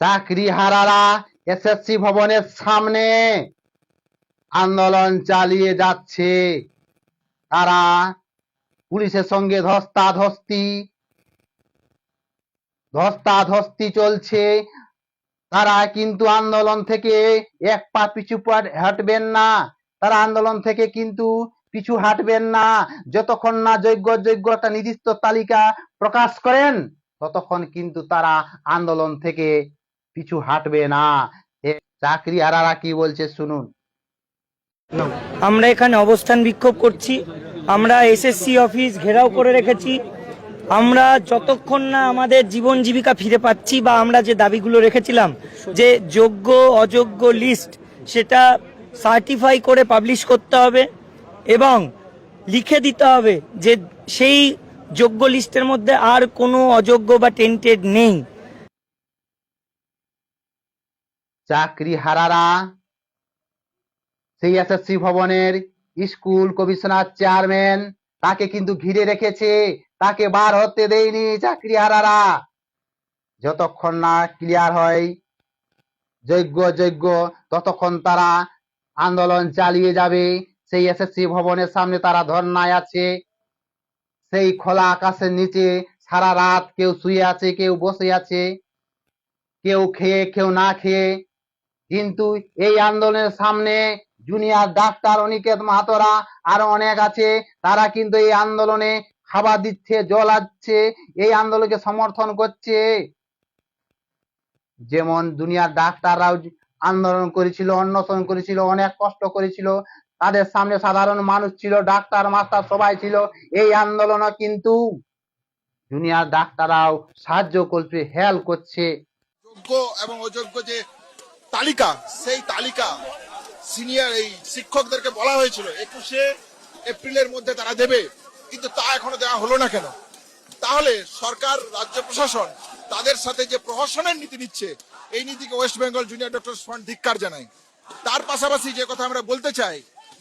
চাকরি হারারা এসএসসি ভবনের সামনে। আন্দোলন চালিয়ে যাচ্ছে। তারা পুলিশের সঙ্গে ধস্তাধস্তি ধস্তাধস্তি চলছে। তারা কিন্তু আন্দোলন থেকে এক পা পিছু হাঁটবেন না। তারা আন্দোলন থেকে কিন্তু পিছু হাঁটবেন না। যতক্ষণ না যোগ্য যোগ্য একটা নির্দিষ্ট তালিকা প্রকাশ করেন, ততক্ষণ কিন্তু তারা আন্দোলন থেকে পিছু হাঁটবে না। চাকরি হারারা কি বলছে শুনুন। আমরা এখানে অবস্থান বিক্ষোভ করছি। আমরা এসএসসি অফিস ঘেরাও করে রেখেছি। আমরা যতক্ষণ না আমাদের জীবন জীবিকা ফিরে পাচ্ছি বা আমরা যে দাবিগুলো রেখেছিলাম, যে যোগ্য, অযোগ্য লিস্ট সেটা সার্টিফাই করে পাবলিশ করতে হবে এবং লিখে দিতে হবে যে সেই যোগ্য লিস্টের মধ্যে আর কোনো অযোগ্য বা টেন্টেড নেই। চাকরি হারারা। সেই এসএসসি ভবনের স্কুল কমিশনার চেয়ারম্যান তাকে কিন্তু ঘিরে রেখেছে। তাকে বার হতে দেয়নি চাকরি হারারা। যতক্ষণ না ক্লিয়ার হয়, যোগ্য যোগ্য, ততক্ষণ তারা আন্দোলন চালিয়ে যাবে। সেই এসএসসি ভবনের সামনে তারা ধর্নায় আছে। সেই খোলা আকাশের নিচে সারা রাত কেউ শুয়ে আছে, কেউ বসে আছে। কেউ খেয়ে, কেউ না খেয়ে কিন্তু এই আন্দোলনের সামনে জুনিয়র ডাক্তার অনিকেত মাহাতোরা আরও অনেক আছে। তারা কিন্তু এই আন্দোলনে খাবার দিচ্ছে, জল আছে এই আন্দোলনকে সমর্থন করছে। যেমন দুনিয়ার ডাক্তাররাও আন্দোলন করেছিল, অন্বেষণ করেছিল, অনেক কষ্ট করেছিল। তাদের সামনে সাধারণ মানুষ ছিল, ডাক্তার, মাস্টার সবাই ছিল। এই আন্দোলনে কিন্তু দুনিয়ার ডাক্তাররাও সাহায্য করছে হেল্প করছে। যোগ্য এবং অযোগ্য যে তালিকা, সেই তালিকা সিনিয়র এই শিক্ষকদেরকে বলা হয়েছিল। একুশে এপ্রিলের মধ্যে তারা দেবে, কিন্তু তা এখনও দেওয়া হলো না কেন? তাহলে সরকার, রাজ্য প্রশাসন তাদের সাথে যে প্রহসনের নীতি নিচ্ছে, এই নীতিকে West Bengal junior doctor fund ধিক্কার জানায়। তার পাশাপাশি যে কথা আমরা বলতে চাই,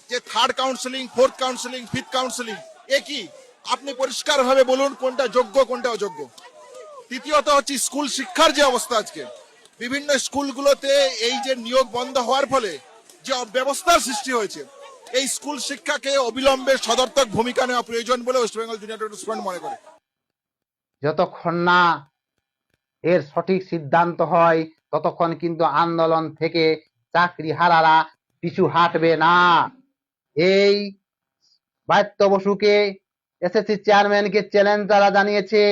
যে third counselling fourth counselling fifth counselling এ কি? আপনি পরিষ্কার ভাবে বলুন কোনটা যোগ্য, কোনটা অযোগ্য। তৃতীয়ত হচ্ছে স্কুল শিক্ষার যে অবস্থা আজকে বিভিন্ন স্কুলগুলোতে এই যে নিয়োগ বন্ধ হওয়ার ফলে যে ব্যবস্থার সৃষ্টি হয়েছে, এই স্কুল শিক্ষাকে অবিলম্বে সদর্থক ভূমিকা নেওয়া প্রয়োজন বলে ওয়েস্ট বেঙ্গল জুনিয়র স্টুডেন্ট মনে করে। যতক্ষণ না এর সঠিক সিদ্ধান্ত হয়, ততক্ষণ কিন্তু আন্দোলন থেকে চাকরি হারারা পিছু হাঁটবে না। এই বাত্য বসুকে এসএসসি চেয়ারম্যানকে চ্যালেঞ্জ তারা জানিয়েছে।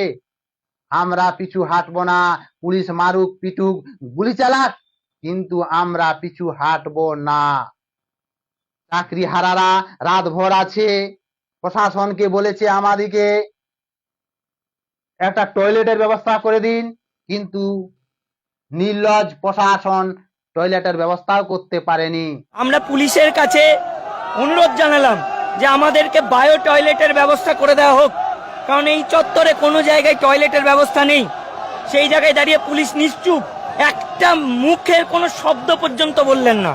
আমরা পিছু হাঁটবো না, পুলিশ মারুক, পিটুক, গুলি চালাক, কিন্তু আমরা পিছু হাঁটবো না। চাকরি হারারা রাত ভর আছে, প্রশাসনকে বলেছে আমাদিকে, একটা টয়লেটের ব্যবস্থা করে দিন, কিন্তু নির্লজ প্রশাসন টয়লেটের ব্যবস্থাও করতে পারেনি। আমরা পুলিশের কাছে অনুরোধ জানালাম যে আমাদেরকে বায়ো টয়লেটের ব্যবস্থা করে দেওয়া হোক। কারণ এই চত্বরে কোনো জায়গায় টয়লেটের ব্যবস্থা নেই। সেই জায়গায় দাঁড়িয়ে পুলিশ নিশ্চুপ। একটা মুখের কোনো শব্দ পর্যন্ত বললেন না।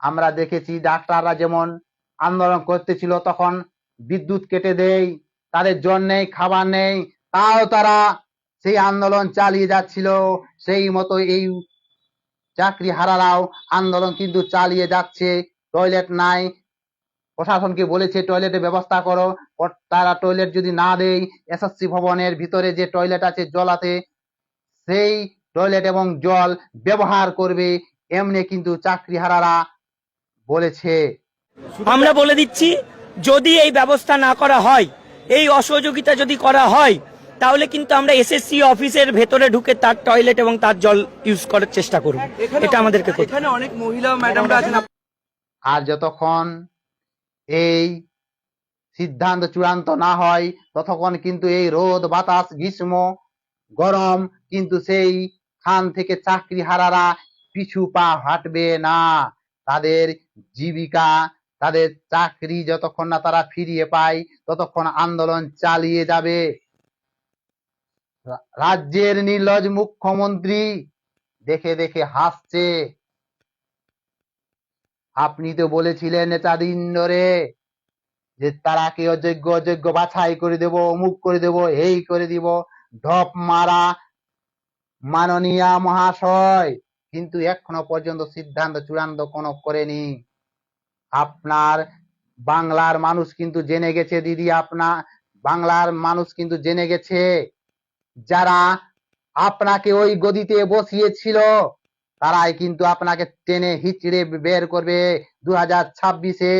আমরা দেখেছি ডাক্তাররা যেমন আন্দোলন করতেছিল, তখন বিদ্যুৎ কেটে দেয়, তাদের জল নেই, খাবার নেই, তাও তারা সেই আন্দোলন চালিয়ে যাচ্ছিল। সেই মতো এই চাকরি হারারাও আন্দোলন কিন্তু চালিয়ে যাচ্ছে। টয়লেট নাই প্রশাসনকে বলেছে টয়লেটের ব্যবস্থা করো। তারা টয়লেট যদি না দেয় এসএসসি ভবনের ভিতরে যে টয়লেট আছে জলাতে সেই টয়লেট এবং জল ব্যবহার করবে। এমনি কিন্তু চাকরি হারারা বলেছে। আমরা বলে দিচ্ছি যদি এই ব্যবস্থা না করা হয় এই অসহযোগিতা যদি করা হয় তাহলে কিন্তু আমরা এসএসসি অফিসের ভেতরে ঢুকে তার টয়লেট এবং তার জল ইউজ করার চেষ্টা করব। এটা আমাদেরকে এখানে অনেক মহিলা ম্যাডামরা আছেন। আর যতক্ষণ এই সিদ্ধান্ত চূড়ান্ত না হয়, ততক্ষণ কিন্তু এই রোদ, বাতাস, গ্রীষ্ম, গরম কিন্তু সেই খান থেকে চাকরি হারারা পিছু পা হাঁটবে না। তাদের জীবিকা, তাদের চাকরি যতক্ষণ না তারা ফিরিয়ে পায়, ততক্ষণ আন্দোলন চালিয়ে যাবে। রাজ্যের নির্লজ মুখ্যমন্ত্রী দেখে দেখে হাসছে। আপনি তো বলেছিলেন নেতাদিন ধরে যে তারা কে অযোগ্য অযোগ্য বাছাই করে দেব, অমুক করে দেব, এই করে দিব, ঢপ মারা মাননীয় মহাশয়। কিন্তু এখনও পর্যন্ত সিদ্ধান্ত, চূড়ান্ত কোনো করেনি। আপনার বাংলার মানুষ কিন্তু জেনে গেছে, দিদি আপনার বাংলার মানুষ কিন্তু জেনে গেছে। যারা আপনাকে ওই গদিতে বসিয়েছিল তারাই কিন্তু আপনাকে টেনে হিচড়ে বের করবে দু হাজার ছাব্বিশে।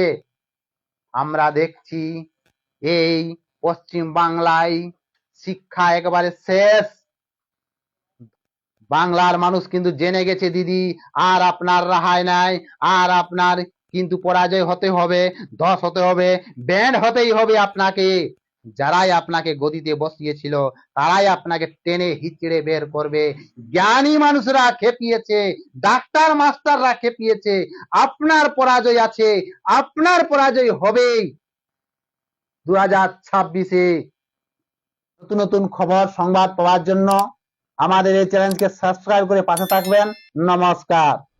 আমরা দেখছি এই পশ্চিম বাংলায় শিক্ষা একেবারে শেষ। বাংলার মানুষ কিন্তু জেনে গেছে, দিদি, আর আপনার রাহাই নাই, আর আপনার কিন্তু পরাজয় হতে হবে ধস হতে হবে, ব্যান্ড হতেই হবে আপনাকে। যারাই আপনাকে গদিতে বসিয়েছিল, তারাই আপনাকে টেনে হিচড়ে বের করবে। জ্ঞানী মানুষরা খেপিয়েছে, ডাক্তার মাস্টাররা খেপিয়েছে, আপনার পরাজয় আছে, আপনার পরাজয় হবেই। দু হাজার ছাব্বিশে নতুন নতুন খবর, সংবাদ পাওয়ার জন্য আমাদের এই চ্যানেলকে সাবস্ক্রাইব করে পাশে থাকবেন। নমস্কার।